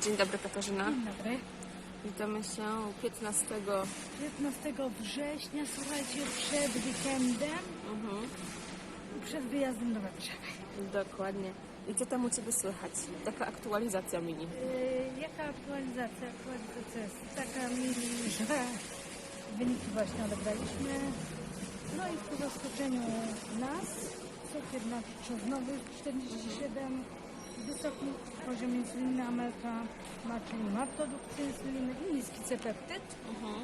Dzień dobry Katarzyna. Dzień dobry. Witamy się 15. 15 września, słuchajcie, przed weekendem Mhm, przed wyjazdem do Warszawy. dokładnie. I co tam u Ciebie słychać? Taka aktualizacja mini. Yy, jaka aktualizacja? Aktualizacja jest taka mili, że wyniki właśnie odebraliśmy. No i ku zaskoczeniu nas, cukier nasz trzoznowy 47, wysoki poziom insuliny Amelka ma, czyli ma produkcję insuliny i niski cepeptyd. Mhm.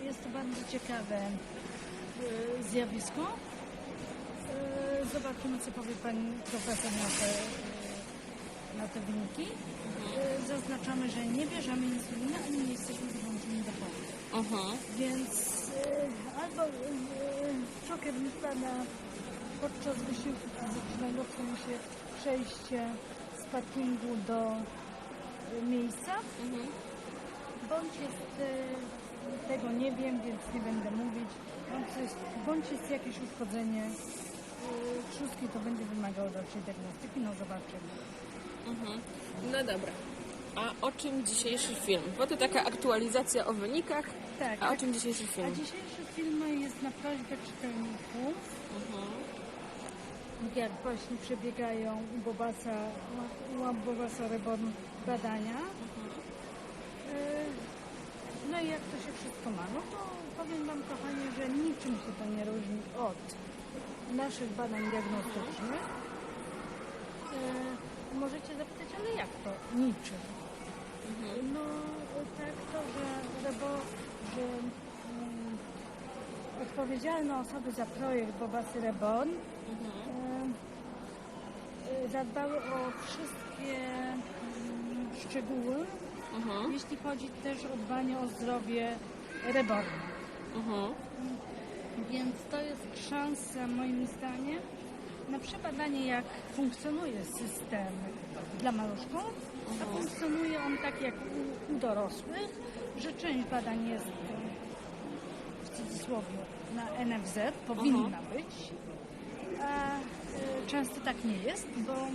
Y, Jest to bardzo ciekawe y, zjawisko. Y, Zobaczymy, co powie pani profesor na te, na te wyniki. Zaznaczamy, że nie bierzemy insuliny, ani nie jesteśmy wyłączeni do choroby. Mhm. Więc albo cukier mi spada podczas wysiłku fizycznego, w sensie przejście parkingu do y, miejsca, Mhm. Bądź jest, e, tego nie wiem, więc nie będę mówić. Bądź jest, bądź jest jakieś uszkodzenie e, trzustki, to będzie wymagało dalszej diagnostyki, no zobaczymy. Mhm. No dobra. A o czym dzisiejszy film? Bo to taka aktualizacja o wynikach. Tak, A o a, czym dzisiejszy a film? dzisiejszy film jest na prośbę czytelników, Mhm. Jak właśnie przebiegają u Bobasa, u Bobasa Reborn badania. E, No i jak to się wszystko ma? No to powiem Wam, kochani, że niczym się to nie różni od naszych badań diagnostycznych. E, możecie zapytać, ale jak to? Niczym. No tak to, że, że, bo, że mm, odpowiedzialne osoby za projekt Bobasy Reborn Mhm. Zadbały o wszystkie mm, szczegóły, Mhm. jeśli chodzi też o dbanie o zdrowie reborn. Mhm. Więc to jest szansa moim zdaniem na przebadanie jak funkcjonuje system dla maluszków, a funkcjonuje on tak jak u, u dorosłych, że część badań jest e, w cudzysłowie na NFZ, powinna być, często tak nie jest, bo e,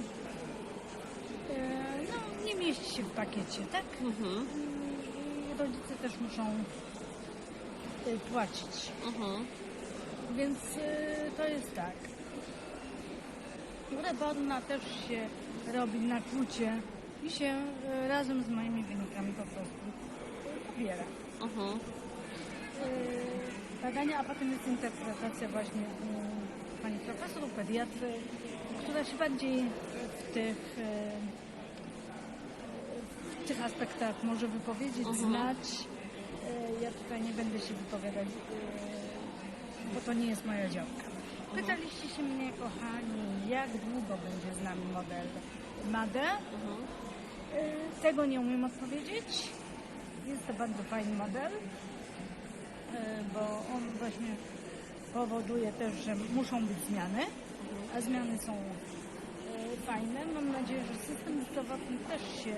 no, nie mieści się w pakiecie, tak? Mhm. I rodzice też muszą e, płacić. Mhm. Więc y, to jest tak. Reborna też się robi na klucie i się razem z moimi wynikami po prostu pobiera. Mhm. Badania, a potem jest interpretacja właśnie y, pani profesor, pediatry, która się bardziej w tych, y, w tych aspektach może wypowiedzieć, znać. Y, Ja tutaj nie będę się wypowiadać, y, bo to nie jest moja działka. Pytaliście się mnie, kochani, jak długo będzie z nami model MADE? Mhm. Tego nie umiem odpowiedzieć. Jest to bardzo fajny model, bo on właśnie powoduje też, że muszą być zmiany, a zmiany są y, fajne. Mam nadzieję, że system zdrowotny też się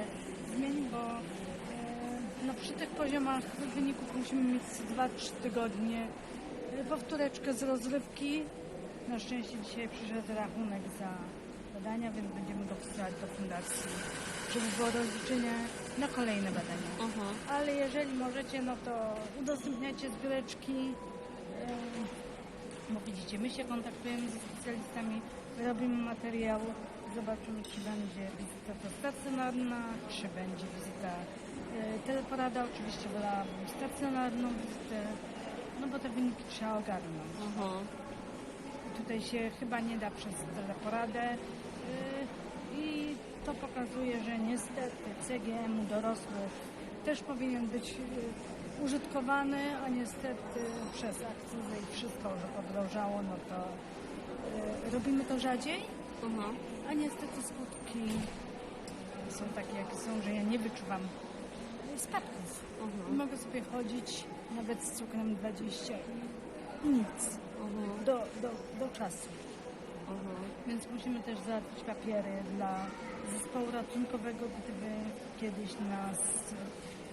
zmieni, bo y, no, przy tych poziomach wyników musimy mieć co 2-3 tygodnie y, powtóreczkę z rozrywki. Na szczęście dzisiaj przyszedł rachunek za badania, więc będziemy go wsyłać do fundacji, żeby było rozliczenie na kolejne badania. Mhm. Ale jeżeli możecie, no to udostępniajcie zbióreczki. Bo widzicie, my się kontaktujemy ze specjalistami, robimy materiał, zobaczymy, czy będzie wizyta to stacjonarna, czy będzie wizyta y, teleporada. Oczywiście wolałabym stacjonarną wizytę, no bo te wyniki trzeba ogarnąć. Mhm. Tutaj się chyba nie da przez teleporadę yy, i to pokazuje, że niestety CGM u dorosłych też powinien być yy, użytkowany, a niestety przez akcyzę i wszystko, że podrożało, no to yy, robimy to rzadziej, Mhm. a niestety skutki są takie, jakie są, że ja nie wyczuwam spadków. Mhm. Mogę sobie chodzić nawet z cukrem 20 i nic Mhm. do, do, do czasu. Mhm. Więc musimy też załatwić papiery dla zespołu ratunkowego, gdyby kiedyś nas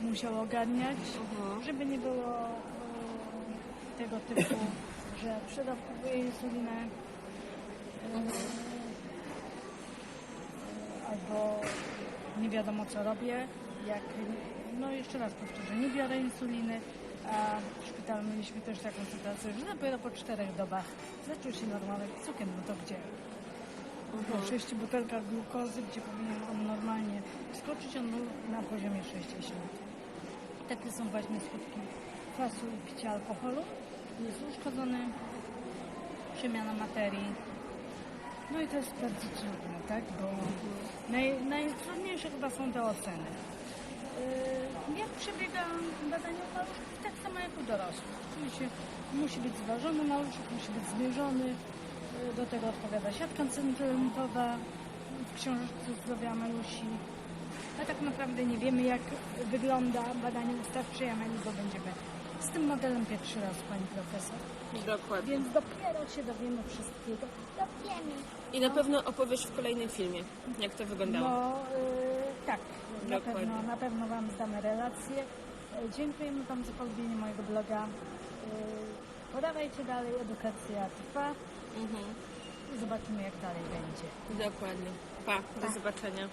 musiał ogarniać, Mhm. żeby nie było e, tego typu, że przedawkowuję insulinę e, albo nie wiadomo co robię, jak, no jeszcze raz powtórzę, nie biorę insuliny, a w szpitalu mieliśmy też taką sytuację, że dopiero po czterech dobach zaczął się normalny cukier, no to gdzie? Po sześciu butelkach glukozy, gdzie powinien on normalnie skoczyć, on był na poziomie 60. Takie są właśnie skutki kwasu i picia alkoholu. Jest uszkodzony przemiana materii. No i to jest bardzo trudne, tak? Bo naj, najtrudniejsze chyba są te oceny. Yy, Jak przebiega badanie u? Tak samo jak u dorosłych. Oczywiście musi być zważony maluszek, musi być zmierzony. Yy, Do tego odpowiada siatka centymetrowa w książeczce zdrowia Malusi. A tak naprawdę nie wiemy, jak wygląda badanie ustawcze Jameli, bo będziemy z tym modelem pierwszy raz, pani profesor. Dokładnie. Więc dopiero się dowiemy wszystkiego. Dowiemy. I na pewno opowiesz w kolejnym filmie, jak to wyglądało. No y, tak, na Dokładnie. pewno, na pewno Wam zdamy relację. Y, Dziękujemy Wam za polubienie mojego bloga. Y, Podawajcie dalej, edukacja trwa Mhm. i zobaczymy jak dalej będzie. Dokładnie. Pa, do zobaczenia.